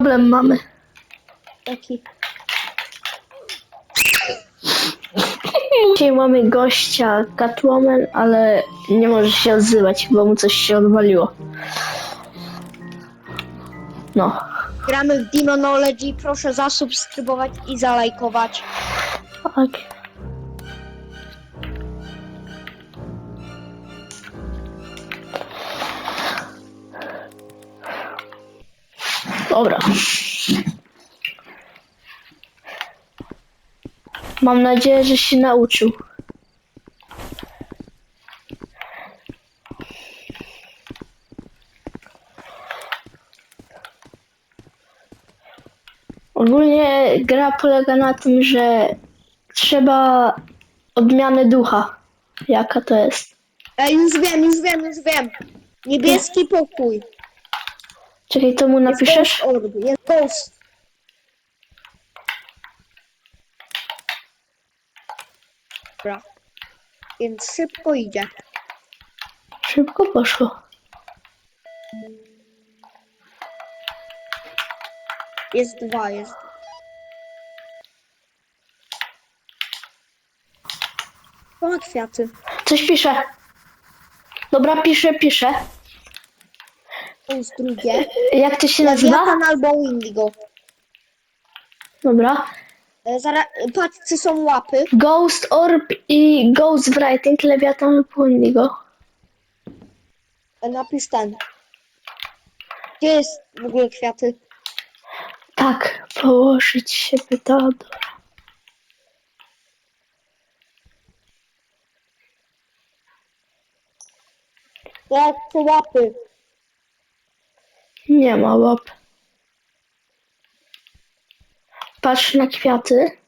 problem mamy. Taki. Dzisiaj mamy gościa Catwoman, ale nie może się odzywać, bo mu coś się odwaliło. No, Gramy w Demonology, proszę zasubskrybować i zalajkować. tak. Dobra. Mam nadzieję, że się nauczył. Ogólnie gra polega na tym, że trzeba odmiany ducha. Jaka to jest? E, już wiem, już wiem, już wiem. Niebieski pokój. Czekaj, to mu napiszesz? jest ghost. Dobra. Więc szybko idzie. Szybko poszło. Jest dwa, jest. O, kwiaty. Coś pisze. Dobra, piszę, piszę. To jest drugie. Jak to się nazywa? Lewiatan albo Indigo. Dobra. E, Zaraz, patrzcie, są łapy. Ghost Orb i Ghost Writing, Lewiatan Płynnigo. E, Napisz ten. Gdzie jest w ogóle kwiaty? Tak, położyć się pyta. Dobra. Jak te łapy? Nie ma łap. Patrz na kwiaty.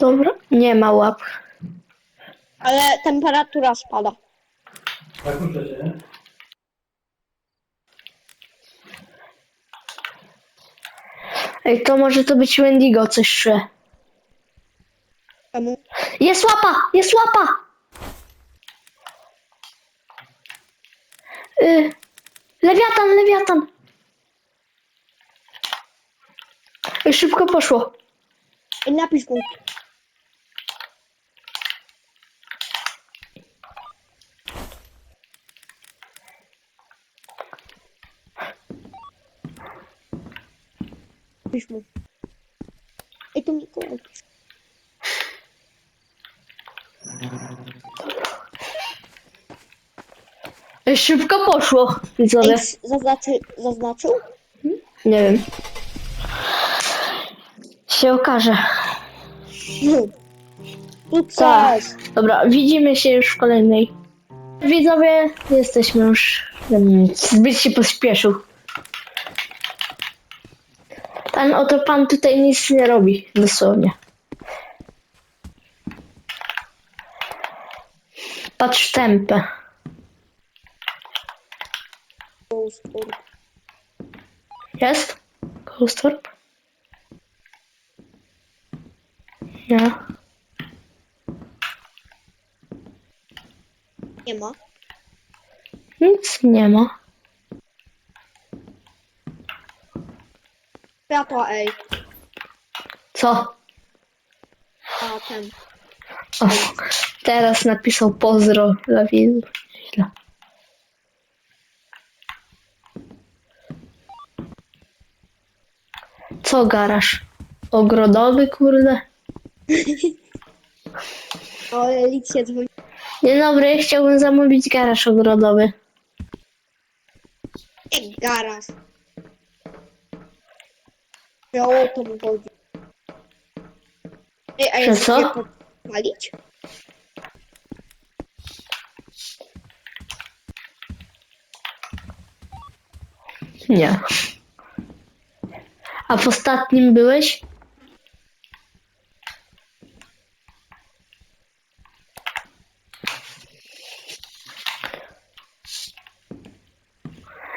Dobra, nie ma łap. Ale temperatura spada. Tak muszę się, nie? Ej, to może to być Wendigo, coś czuję. Czemu? Jest łapa! Jest łapa! Y, lewiatan, lewiatan! Ej, szybko poszło. I napisz mu. Napisz mu. Ej, to Mikołaj. Ej, szybko poszło, widzowie. Ej, zaznaczy, zaznaczył? Nie wiem. Się okaże. Hmm. Tak. Sukces! Dobra, widzimy się już w kolejnej. Widzowie, jesteśmy już. mm, Zbyt się pospieszył. Ten oto pan tutaj nic nie robi, dosłownie. Patrz tempę. Ghost orb. Jest? Ghost Orb? Nie. Nie ma. Nic nie ma. Światła, ej. Co? A ten. O, teraz napisał pozdro dla widzów. Co garaż? Ogrodowy, kurde? O, Elicie dzwoni. Dzień dobry, chciałbym zamówić garaż ogrodowy. Jak garaż. Я опыт вроде. А если полить? Nie. A w ostatnim byłeś?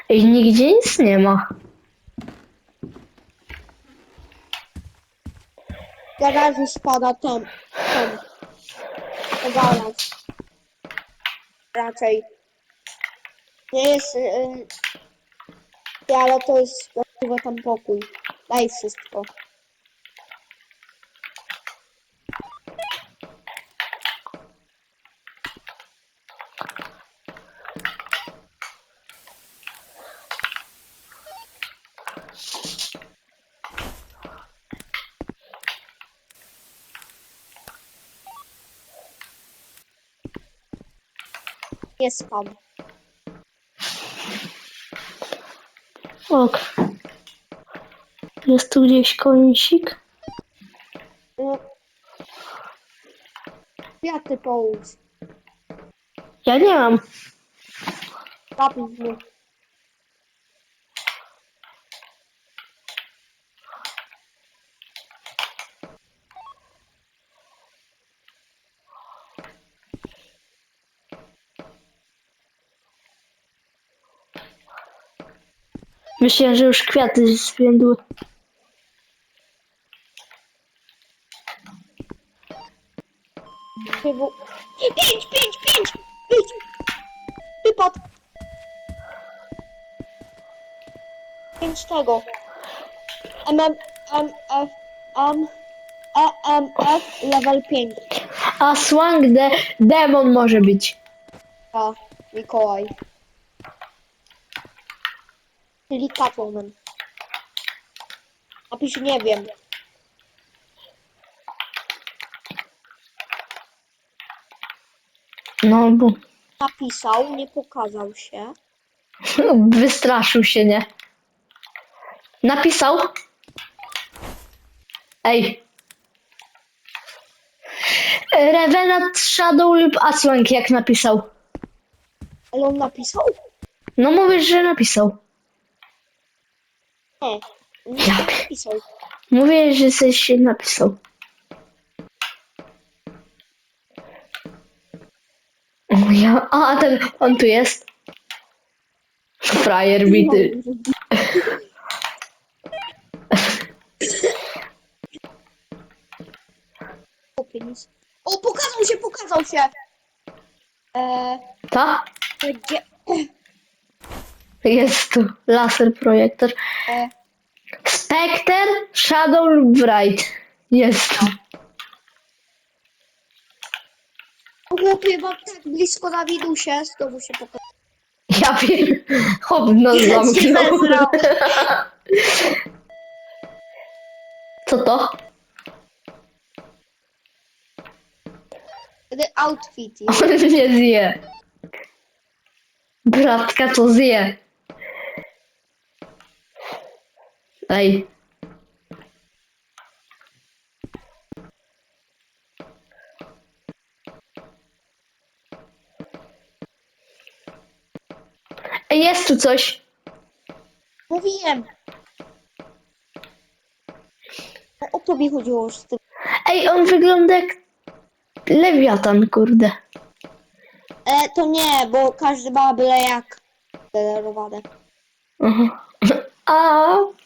I nigdzie nic nie ma. Garażu spada ten, ten. Balans. Raczej. Nie jest... Yy, ale to jest właściwie tam pokój. Daj wszystko. Nie spam. Ok. Jest tu gdzieś końsik? No. Kwiaty połóż. Ja nie mam. Napisz. Myślałem, że już kwiaty zwiędły. Chybu... Pięć, pięć, pięć! Pięć! Wypad! Pięć tego. MM, MF, M, EMF level 5. A Swang de demon może być. A, Mikołaj. Czyli Catwoman. Napisz nie wiem. No bo Napisał, nie pokazał się. wystraszył się, nie? Napisał. Ej. Revenant Shadow lub Aswank jak napisał. Ale on napisał? No mówisz, że napisał. Nie. Nie Ja. napisał. Mówię, że coś napisał. O ja, a ten, on tu jest. Frajer bity. O, pokazał się, pokazał się! Eee, Ta? gdzie... Jest tu laser projektor. E, Spectre, Shadow lub Bright. Jest tu. o, chłopie, mam tak blisko na widusie, znowu się pokazał. Ja wiem. Hop, no Ja zamknął. Co to? Wtedy outfit jest. On nie zje. Bratka to zje. Ej. Ej, jest tu coś. Mówiłem. O tobie chodziło już z tym. Ej, on wygląda jak lewiatan, kurde. E, to nie, bo każdy ma byle jak. Aha. A.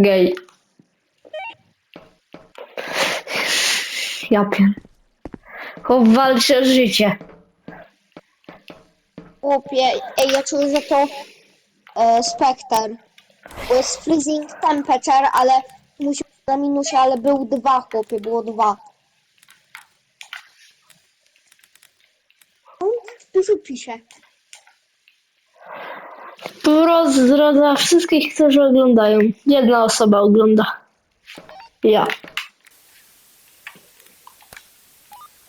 Gej. Ja pier... Chłop walczy o życie. Chłopie, ej, ja czuję, że to e, Spectre. Bo jest freezing temperature, ale musi na minusie, ale był dwa, chłopie, było dwa. On dużo pisze. Pozdrowa wszystkich, którzy oglądają. Jedna osoba ogląda. Ja.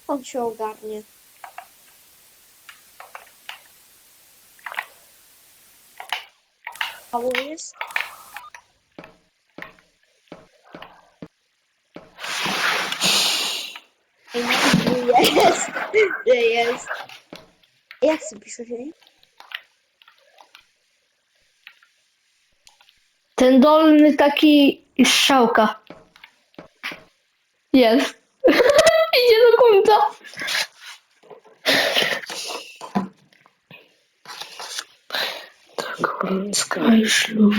On się ogarnie. Mało jest? Nie jest. Jest. Jak sobie pisze się? Ten dolny taki strzałka. Jest. Idzie do końca. Sky szlug.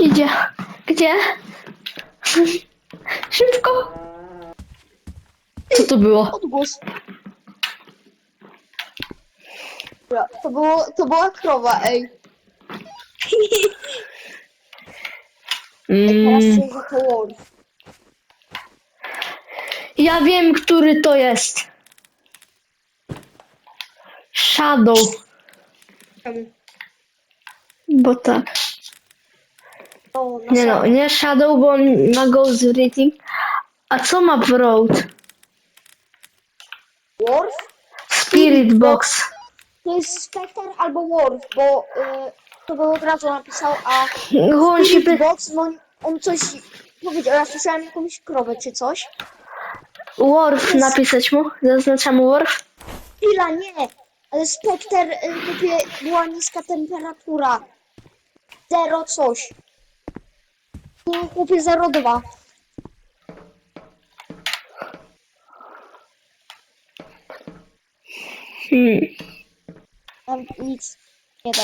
Idzie. Gdzie? Szybko. Co to było? Odgłos. Dobra, to, było, to była krowa, ej. Ej, teraz Mm, ja wiem, który to jest. Shadow. Bo tak. O, na Nie no, nie Shadow, bo on ma Ghost Reading. A co ma w Road? Worf? Spirit Box. To jest Spectre albo Worf, bo y, to go od razu napisał, a On się py... Box, no, on coś powiedział, ja słyszałem jakąś krowę czy coś. Worf napisać mu? Zaznaczam Worf. Chwila, nie, ale Spectre y, mówię, była niska temperatura. Zero coś. Tu kupię 0,2. Hmm. Tam nic nie da.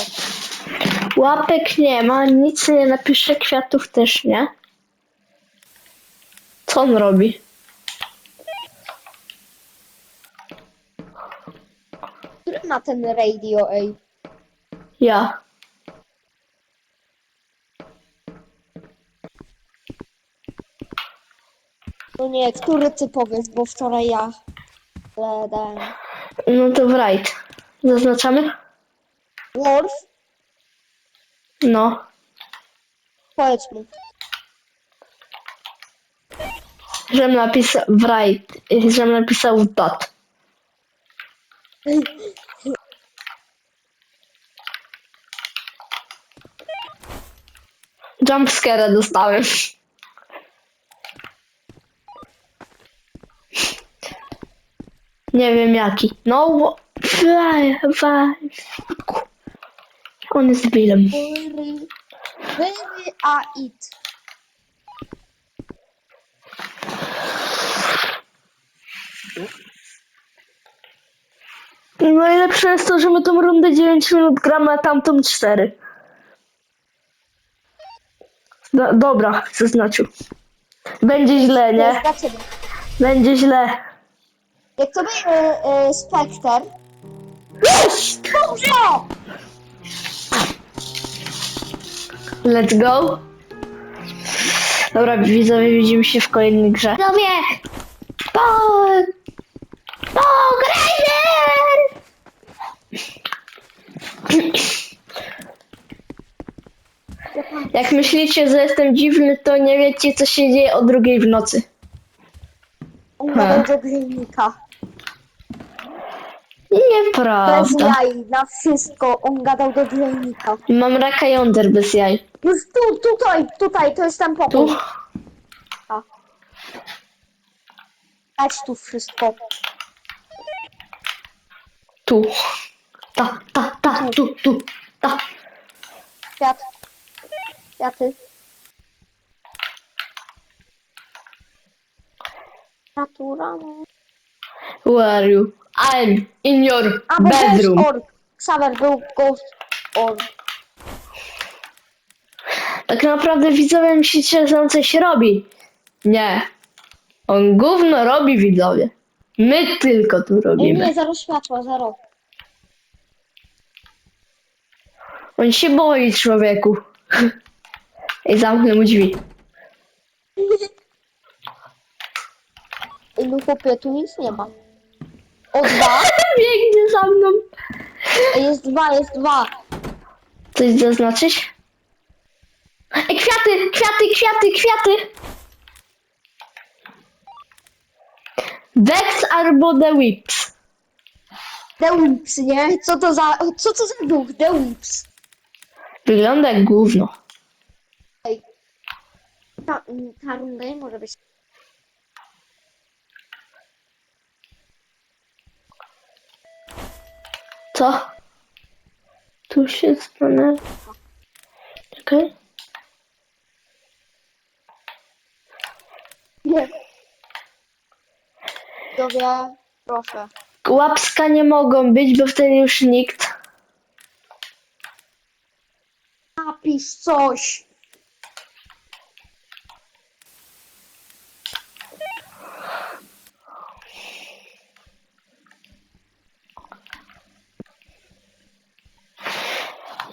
Łapek nie ma, nic nie napisze, kwiatów też nie. Co on robi? Który ma ten radio, ej? Ja. No nie, który ty powiedz, bo wczoraj ja. No to right. Zaznaczamy? Worf? No. Powiedz mu. Żem napisał right. Żem napisał dot. Jumpscare dostałem. Nie wiem jaki. No, fly, fly. On jest debilem. Wyry, a it. Najlepsze jest to, że my tą rundę 9 minut gramy, a tamtą 4. No, dobra, zaznaczył. Będzie źle, To nie? jest dla ciebie. Będzie źle. Jak to będzie y, Spectre? Jest! Dobrze! Let's go. Dobra, widzowie, widzimy się w kolejnej grze. Widzowie! Po... Po... Grinder! Jak myślicie, że jestem dziwny, to nie wiecie, co się dzieje o drugiej w nocy. Gadał do grilnika. Bez Nieprawda. jaj, na wszystko. On gadał do grilnika. Mam raka jąder bez jaj. Już tu, tutaj, tutaj, to jest ten Tu? pokój. A. Dać tu wszystko. Tu. Ta, ta, ta, tu, tu, ta. Kwiat. Kwiaty. Natura. Where are you? I'm in your A, bo bedroom. Ghost Orb. Xaver był Ghost Orb. Tak naprawdę widzowie myślicie, że on coś robi. Nie. On gówno robi widzowie. My tylko tu Ej, robimy. nie, zero światła, zero. On się boi człowieku. Ej, zamknę mu drzwi. Ej, no chłopie, tu nic nie ma. O, dwa. Biegnie za mną. Jest dwa, jest dwa. Coś zaznaczyć? Ej, kwiaty, kwiaty, kwiaty, kwiaty. Vex albo The Whips. The Whips, nie? Co to za, co to za duch? The Whips. Wygląda jak gówno. Ej. Ta, ta runda nie może być. Co? Tu się stanę. Czekaj. Nie. Dobra, proszę. Łapska nie mogą być, bo wtedy już nikt. Napisz coś.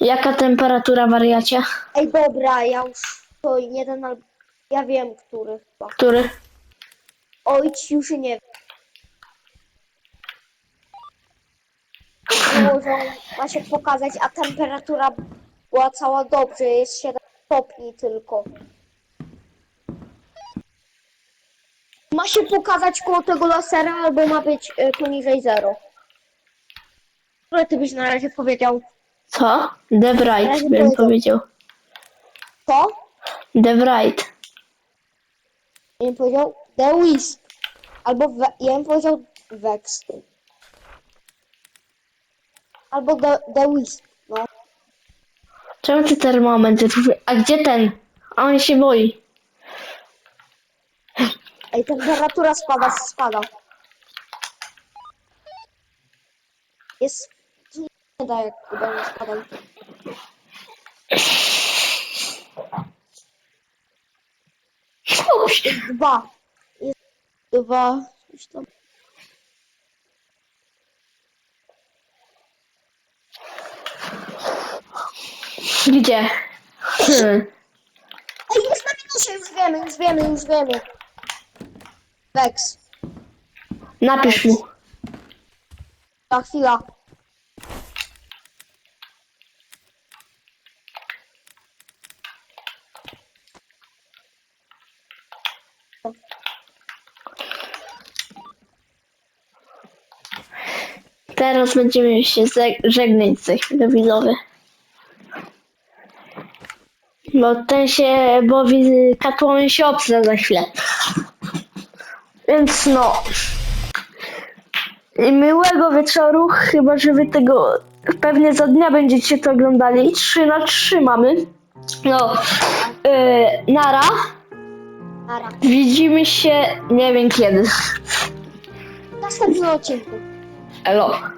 Jaka temperatura wariacie? Ej, dobra, ja już to jeden albo... Ja wiem, który chyba. Który? Ojciec już nie wiem. Było, że ma się pokazać, a temperatura była cała dobrze, jest 7 stopni tylko. Ma się pokazać koło tego lasera, albo ma być y, poniżej 0. Które ty byś na razie powiedział? Co? The Bright bym powiedział. To? The Bright. Ja bym powiedział The Wisp. Albo we, ja bym powiedział Vex. Albo The, the Wisp. No. Czemu ty termometr? A gdzie ten? A on się boi. Ej, temperatura spada, spada. Jest... Nie da jak uda nie spadać. Ups. Dwa. Jest dwa. Coś tam. Gdzie? Hmm. Ej, jest na minusie, już wiemy, już wiemy, już wiemy. Vex. Napisz mu. Ta chwila. Teraz będziemy się żegnać za chwilę widzowie. Bo ten się, bo Catwoman się obsra za chwilę. Więc no. I miłego wieczoru, chyba że wy tego pewnie za dnia będziecie to oglądali. 3 na 3 mamy. No. Yy, nara. Nara. Widzimy się nie wiem kiedy. W następnym odcinku. Elo.